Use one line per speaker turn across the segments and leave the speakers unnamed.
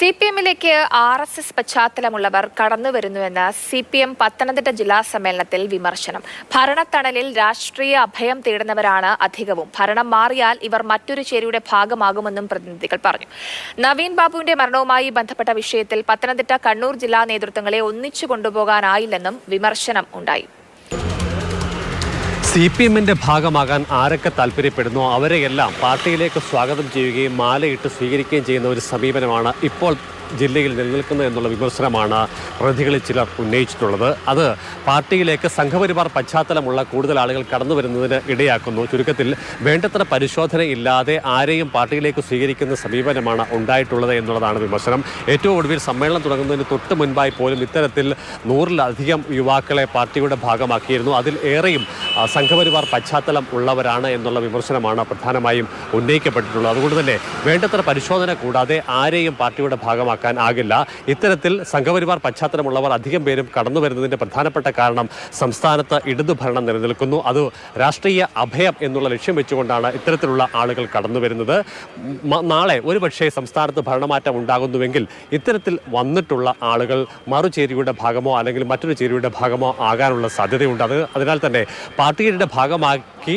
C P എമ്മിലേക്ക് R S S പശ്ചാത്തലമുള്ളവർ കടന്നു വരുന്നുവെന്ന് സി പി എം പത്തനംതിട്ട ജില്ലാ സമ്മേളനത്തിൽ വിമർശനം. ഭരണത്തണലിൽ രാഷ്ട്രീയ അഭയം തേടുന്നവരാണ് അധികവും. ഭരണം മാറിയാൽ ഇവർ മറ്റൊരു ചേരിയുടെ ഭാഗമാകുമെന്നും പ്രതിനിധികൾ പറഞ്ഞു. നവീൻ ബാബുവിന്റെ മരണവുമായി ബന്ധപ്പെട്ട വിഷയത്തിൽ പത്തനംതിട്ട കണ്ണൂർ ജില്ലാ നേതൃത്വങ്ങളെ ഒന്നിച്ചു കൊണ്ടുപോകാനായില്ലെന്നും വിമർശനം ഉണ്ടായി.
സി പി എമ്മിന്റെ ഭാഗമാകാൻ ആരൊക്കെ താല്പര്യപ്പെടുന്നോ അവരെയെല്ലാം പാർട്ടിയിലേക്ക് സ്വാഗതം ചെയ്യുകയും മാലയിട്ട് സ്വീകരിക്കുകയും ചെയ്യുന്ന ഒരു സമീപനമാണ് ഇപ്പോൾ ജില്ലയിൽ നിലനിൽക്കുന്നത് എന്നുള്ള വിമർശനമാണ് പ്രതികളിൽ ചിലർ ഉന്നയിച്ചിട്ടുള്ളത്. അത് പാർട്ടിയിലേക്ക് സംഘപരിവാർ പശ്ചാത്തലമുള്ള കൂടുതൽ ആളുകൾ കടന്നു വരുന്നതിന് ഇടയാക്കുന്നു. ചുരുക്കത്തിൽ വേണ്ടത്ര പരിശോധന ഇല്ലാതെ ആരെയും പാർട്ടിയിലേക്ക് സ്വീകരിക്കുന്ന സമീപനമാണ് ഉണ്ടായിട്ടുള്ളത് എന്നുള്ളതാണ് വിമർശനം. ഏറ്റവും ഒടുവിൽ സമ്മേളനം തുടങ്ങുന്നതിന് തൊട്ട് മുൻപായി പോലും ഇത്തരത്തിൽ നൂറിലധികം യുവാക്കളെ പാർട്ടിയുടെ ഭാഗമാക്കിയിരുന്നു. അതിൽ ഏറെയും സംഘപരിവാർ പശ്ചാത്തലം ഉള്ളവരാണ് എന്നുള്ള വിമർശനമാണ് പ്രധാനമായും ഉന്നയിക്കപ്പെട്ടിട്ടുള്ളത്. അതുകൊണ്ട് തന്നെ വേണ്ടത്ര പരിശോധന കൂടാതെ ആരെയും പാർട്ടിയുടെ ഭാഗമാക്കാൻ ആകില്ല. ഇത്തരത്തിൽ സംഘപരിവാർ പശ്ചാത്തലമുള്ളവർ അധികം പേരും കടന്നു വരുന്നതിന്റെ പ്രധാനപ്പെട്ട കാരണം സംസ്ഥാനത്ത് ഇടതു ഭരണം നിലനിൽക്കുന്നു. അത് രാഷ്ട്രീയ അഭയം എന്നുള്ള ലക്ഷ്യം വെച്ചുകൊണ്ടാണ് ഇത്തരത്തിലുള്ള ആളുകൾ കടന്നു വരുന്നത്. നാളെ ഒരുപക്ഷെ സംസ്ഥാനത്ത് ഭരണമാറ്റം ഉണ്ടാകുന്നുവെങ്കിൽ ഇത്തരത്തിൽ വന്നിട്ടുള്ള ആളുകൾ മറുചേരിയുടെ ഭാഗമോ അല്ലെങ്കിൽ മറ്റൊരു ചേരിയുടെ ഭാഗമോ ആകാനുള്ള സാധ്യതയുണ്ട്. അത് അതിനാൽ തന്നെ പാർട്ടിയുടെ ഭാഗമാക്കി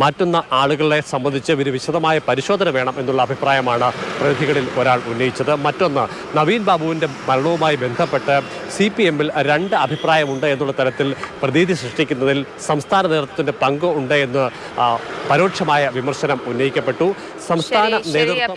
മാറ്റുന്ന ആളുകളെ സംബന്ധിച്ച് ഒരു വിശദമായ പരിശോധന വേണം എന്നുള്ള അഭിപ്രായമാണ് പ്രതിനിധികളിൽ ഒരാൾ ഉന്നയിച്ചത്. മറ്റൊന്ന് നവീൻ ബാബുവിന്റെ മരണവുമായി ബന്ധപ്പെട്ട് സി പി എമ്മിൽ രണ്ട് അഭിപ്രായമുണ്ട് എന്നുള്ള തരത്തിൽ പ്രതീതി സൃഷ്ടിക്കുന്നതിൽ സംസ്ഥാന നേതൃത്വത്തിന്റെ പങ്ക് ഉണ്ട് എന്ന് പരോക്ഷമായ വിമർശനം ഉന്നയിക്കപ്പെട്ടു. സംസ്ഥാന നേതൃത്വം